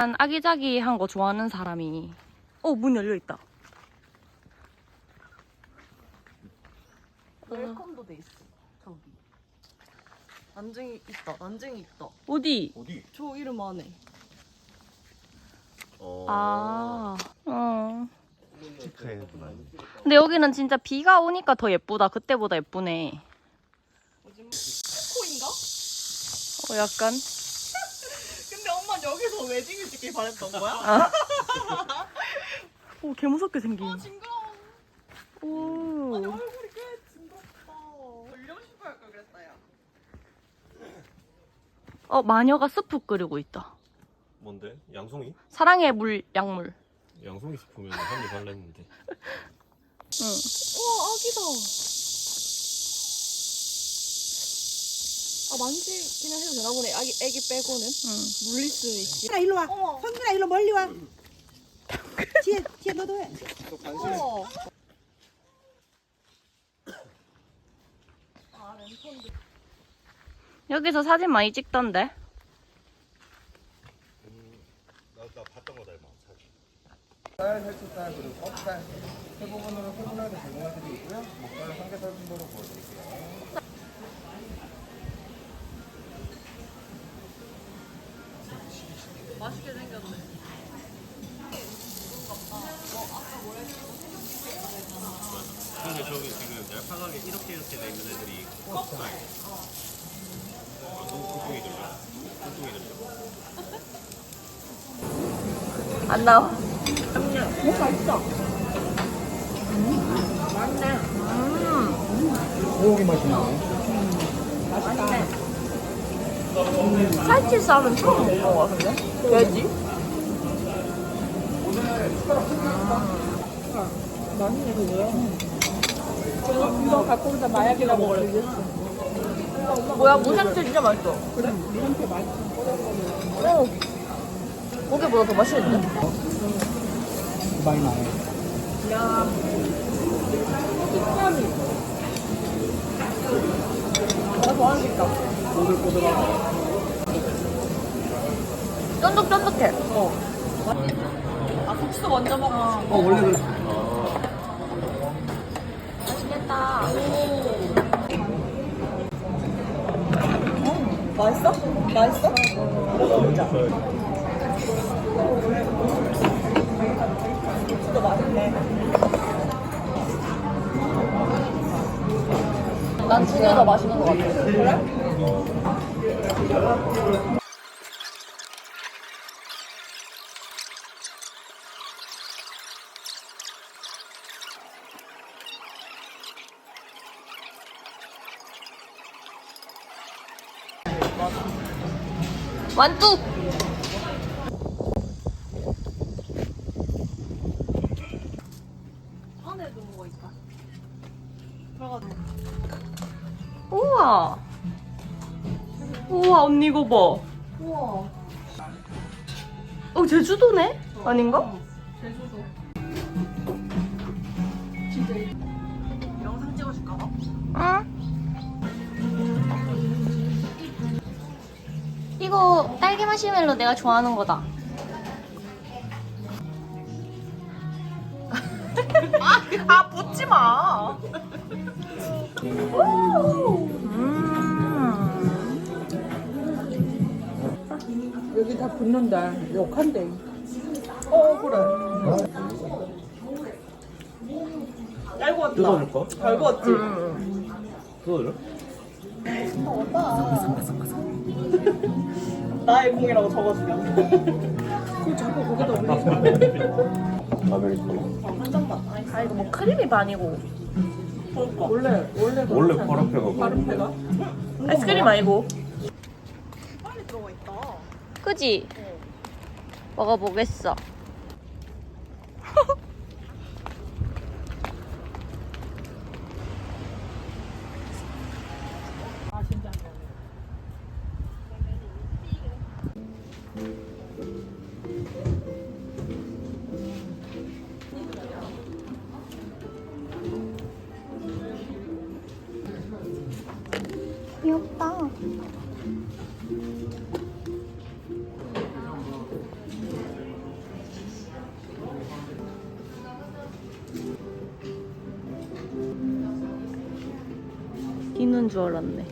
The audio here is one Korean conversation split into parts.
난 아기자기한 거 좋아하는 사람이 어 문 열려 있다. 웰컴도 돼 있어. 저기. 난쟁이 있다. 난쟁이 있다. 어디? 어디? 저 이름 안에. 어. 아, 어. 체크해구나. 근데 여기는 진짜 비가 오니까 더 예쁘다. 그때보다 예쁘네. 코인가? 어, 약간. 엄마 여기서 웨딩을 찍길 바랬던 거야? 아. 오, 개 무섭게 생긴. 아 징그러워. 오. 아니 얼굴이 꽤 징그럽다. 싶어 할걸 그랬다 야. 어, 마녀가 스프 끓이고 있다. 뭔데? 양송이? 사랑의 물, 약물. 양송이 스프면 한입 할랬는데. 응. 우와 아기다. 아 만지기는 해도 되나 보네. 아기 애기 빼고는 응. 물릴 수는 있지. 성준아 일로 와. 어머. 성준아 일로 멀리 와. 뒤에 뒤에 너도 해. 아 랜턴도. 여기서 사진 많이 찍던데. 나, 나 봤던 거다, 이마. 쌀, 살치살, 그리고 껍살 세 부분으로 세분하게 제공해드리고 있고요. 목살 삼겹살 순도로 구워드릴게요. 얄팍하게 이렇게 이렇게 돼 있는 애들이 껍살. 아, 너무 뚱뚱이 들려. 뚱뚱이 들려. 안 나와. 소고기 맛이 나요. 살치살은 처음 먹은 거 같은데? 돼지? 이거 갖고 오자 마약이라고 그래. 뭐야, 무생채 진짜 맛있어. 그래? 무생채 맛있어. 어. 고기보다 더 맛있는데? 많이 나요. 쫀득쫀득해. 아 국수 먼저 먹어. 어, 원래 그래. 맛있겠다. 맛있어? 맛있어? 먹어보자. 진짜 맛있네. 난두개더 맛있는 것 같아. 그래? 완뚝! 안에도 뭐가 있다. 들어가자. 우와. 우와, 언니 이거 봐. 우와. 어, 제주도네? 아닌가? 이거 딸기 마시멜로 내가 좋아하는 거다. 아 붙지 마. 여기 다 붙는다. 욕한대. 어 그래. 알고 왔다. 뜯어줄까? 알고 왔지. 뜯어줘? 나의 공이라고 적어주면. 그 자꾸 거기다 올리지 마. 아메리카노. 한 잔만. 아, 이거 뭐 크림이 반이고. 그러니까. 원래 원래 원래 그렇잖아. 파란패가 파란패가? 아이스크림 아니고. 빨리 들어가 있다. 그지? 먹어보겠어. 귀엽다. 기는 줄 알았네.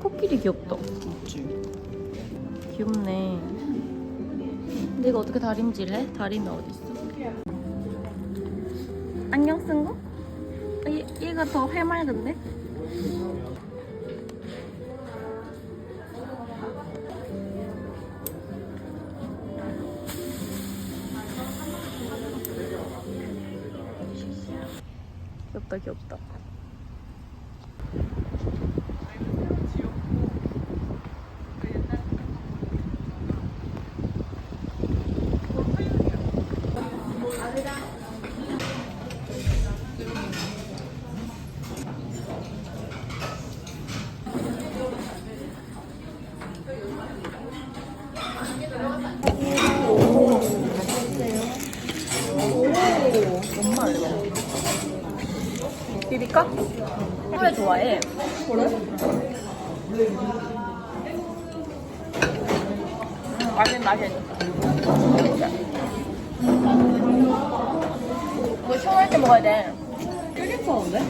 코끼리 귀엽다. 맞지? 귀엽네. 근데 이거 어떻게 다림질해? 다림이 어딨어? 안경 쓴 거? 어, 얘, 얘가 더 해맑은데? 귀엽다 귀엽다. 맛있 맛있. 이거 시원할 때 먹어야 돼. 쫄깃하는데?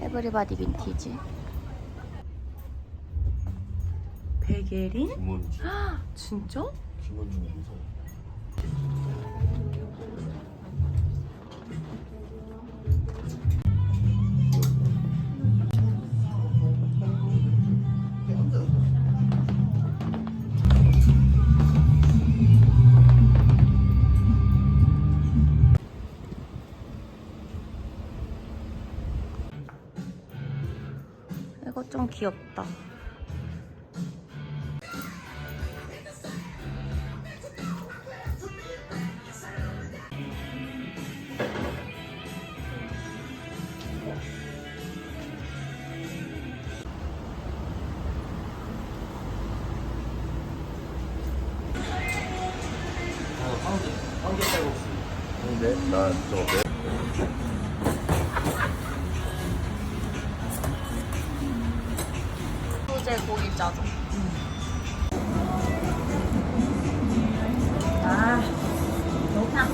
에브리바디 빈티지. 베게린? 진짜? 김원주 무서워. 이거 좀 귀엽다. 근데 나저 소재 고기 짜장. 아, 좋다.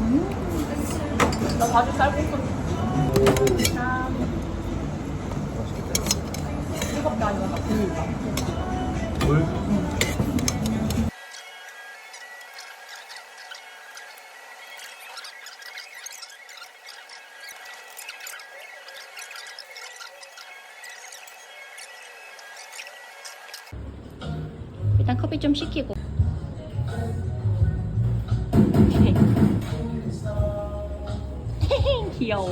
음. 나 바지 쌀국수. 뜨겁게 하지 마. 물? 일단 커피 좀 시키고. 귀여워.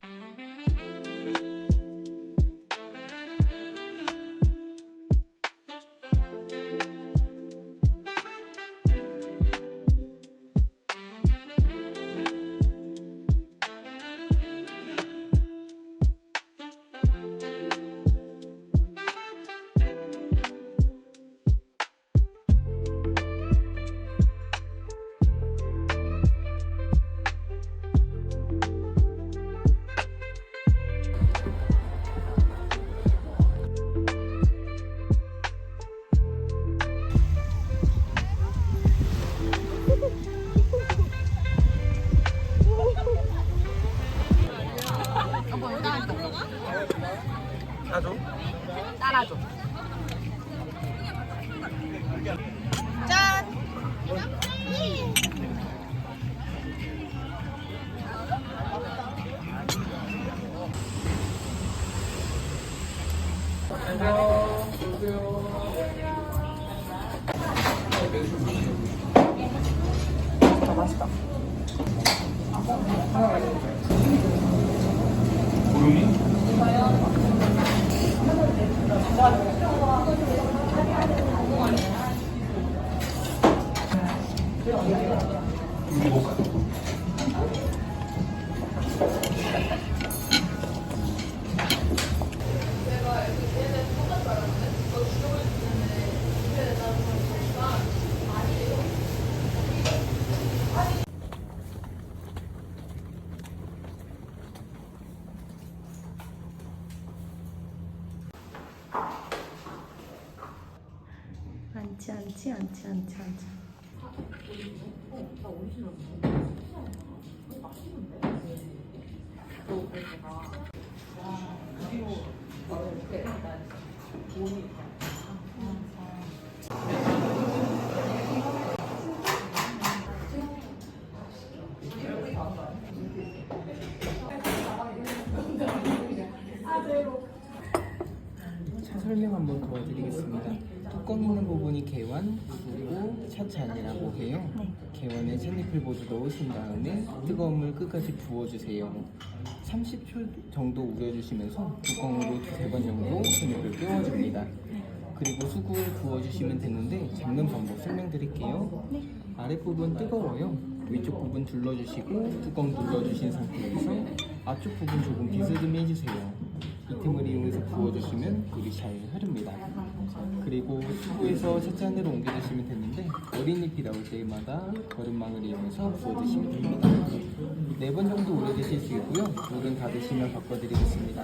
않지 않지 않지 않지. 차 설명 한번 도와드리겠습니다. 뚜껑 있는 부분이 개완, 그리고 찻잔이라고 해요. 개완에 찻잎을 모두 넣으신 다음에 뜨거운 물 끝까지 부어주세요. 30초 정도 우려주시면서 뚜껑으로 두세 번 정도 찻잎을 깨워줍니다. 그리고 수구를 부어주시면 되는데 잡는 방법 설명드릴게요. 아랫부분 뜨거워요. 위쪽 부분 둘러주시고 뚜껑 눌러주신 상태에서 앞쪽 부분 조금 비스듬히 해주세요. 이 틈을 이용해서 부어주시면 물이 잘 흐릅니다. 그리고 수구에서 찻잔으로 옮겨주시면 되는데 어린잎이 나올 때마다 거름망을 이용해서 부어주시면 됩니다. 네 번 정도 우려주실 수 있고요. 물은 다 드시면 바꿔 드리겠습니다.